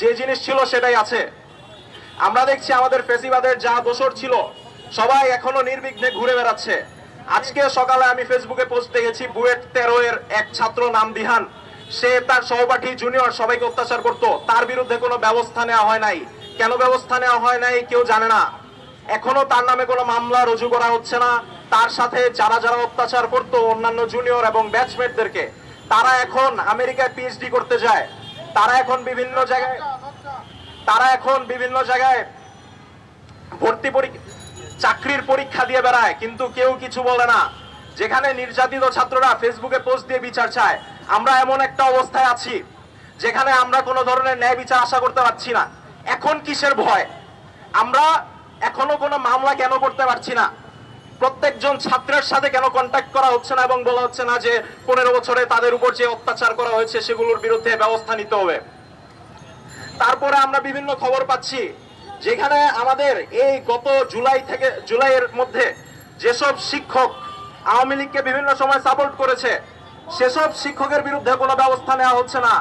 যে জিনিস ছিল সেটাই আছে। আমরা দেখছি আমাদের ফেসিবাদের যা দোষর ছিল, সবাই এখনও নির্বিঘ্নে ঘুরে বেড়াচ্ছে। আজকে সকালে আমি ফেসবুকে পোস্ট দেখেছি, বুয়েট তেরো এর এক ছাত্র নাম দিহান সে তার সহপাঠী জুনিয়র সবাইকে অত্যাচার করত। তার বিরুদ্ধে কোনো ব্যবস্থা নেওয়া হয় নাই। কেন ব্যবস্থা নেওয়া হয় নাই কেউ জানে না। এখনও তার নামে কোনো মামলা রুজু করা হচ্ছে না। তার সাথে যারা যারা অত্যাচার করতো, অন্যান্য জুনিয়র এবং ব্যাচমেটদেরকে তারা এখন আমেরিকায় পিএইচডি করতে যায়। তারা এখন বিভিন্ন জায়গায়, তারা এখন বিভিন্ন জায়গায় ভর্তি পরীক্ষা চাকরির পরীক্ষা দিয়ে বেড়ায়, কিন্তু কেউ কিছু বলে না। যেখানে নির্যাতিত ছাত্ররা ফেসবুকে পোস্ট দিয়ে বিচার চায়, আমরা এমন একটা অবস্থায় আছি, যেখানে আমরা কোনো ধরনের ন্যায় বিচার আশা করতে পারছি না। এখন কিসের ভয়? আমরা এখনও কোনো মামলা কেন করতে পারছি না? প্রত্যেকজন ছাত্রের সাথে কেন কন্ট্যাক্ট করা হচ্ছে না এবং বলা হচ্ছে না যে পনেরো বছরে তাদের উপর যে অত্যাচার করা হয়েছে সেগুলোর বিরুদ্ধে ব্যবস্থা নিতে হবে। তারপরে আমরা বিভিন্ন খবর পাচ্ছি যেখানে আমাদের এই গত জুলাই থেকে, জুলাইয়ের মধ্যে যেসব শিক্ষক আওয়ামী লীগকে বিভিন্ন সময় সাপোর্ট করেছে, সেসব শিক্ষকের বিরুদ্ধে কোনো ব্যবস্থা নেওয়া হচ্ছে না।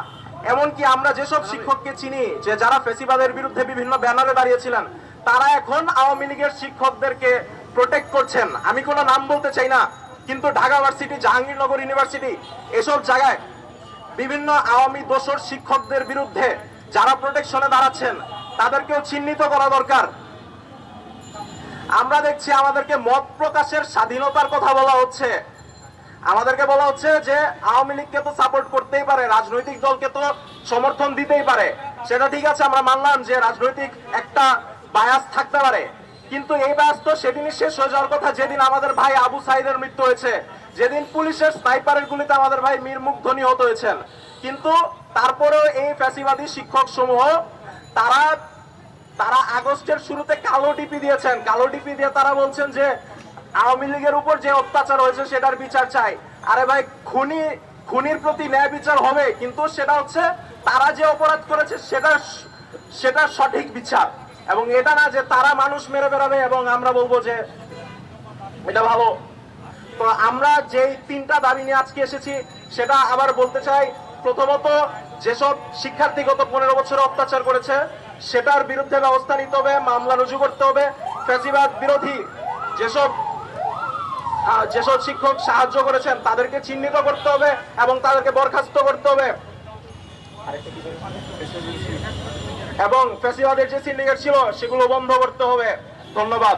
এমনকি আমরা যেসব শিক্ষককে চিনি, যে যারা ফেসিবাদের বিরুদ্ধে বিভিন্ন ব্যানারে দাঁড়িয়েছিলেন, তারা এখন আওয়ামী লীগের শিক্ষকদেরকে প্রোটেক্ট করছেন। আমি কোনো নাম বলতে চাই না, কিন্তু ঢাকা ভার্সিটি, জাহাঙ্গীরনগর ইউনিভার্সিটি, এসব জায়গায় বিভিন্ন আওয়ামী দোষর শিক্ষকদের বিরুদ্ধে যারা প্রোটেকশনে দাঁড়াচ্ছেন, তাদেরকেও চিহ্নিত করা দরকার। আমরা দেখছি আমাদেরকে মত প্রকাশের স্বাধীনতার কথা বলা হচ্ছে। আমাদেরকে বলা হচ্ছে যে, আওয়ামী লীগকে তো সাপোর্ট করতেই পারে, রাজনৈতিক দলকে তো সমর্থন দিতেই পারে। সেটা ঠিক আছে, আমরা মানলাম যে রাজনৈতিক একটা বায়াস থাকতে পারে। কিন্তু এই বায়াস তো সেদিনই শেষ হয়ে যাওয়ার কথা, যেদিন আমাদের ভাই আবু সাইদের মৃত্যু হয়েছে, যেদিন পুলিশের স্নাইপারের গুলিতে আমাদের ভাই মীর মুগ্ধ নিহত হয়েছেন। কিন্তু তারপরেও এই ফ্যাসিবাদী শিক্ষক সমূহ তারা তারা আগস্টের শুরুতে কালো টিপি দিয়েছেন। কালো টিপি দিয়ে তারা বলছেন যে, আওয়ামী লীগের উপর যে অত্যাচার হয়েছে সেটার বিচার চাই। আরে ভাই, খুনি, খুনির প্রতি ন্যায় বিচার হবে, কিন্তু সেটা হচ্ছে তারা যে অপরাধ করেছে সেটা সেটা সঠিক বিচার। এবং এটা না যে তারা মানুষ মেরে বেড়াবে এবং আমরা বলব যে এটা ভালো। তো আমরা যেই তিনটা দাবি নিয়ে আজকে এসেছি, সেটা আবার বলতে চাই, প্রথমত যেসব শিক্ষার্থী গত পনেরো বছর অত্যাচার করেছে, সেটার বিরুদ্ধে ব্যবস্থা নিতে হবে, মামলা রুজু করতে হবে, ফ্যাসিবাদ বিরোধী যেসব যেসব শিক্ষক সাহায্য করেছেন, তাদেরকে চিহ্নিত করতে হবে এবং তাদেরকে বরখাস্ত করতে হবে। এবং ফেসিবাদের যে সিন্ডিকেট ছিল সেগুলো বন্ধ করতে হবে। ধন্যবাদ।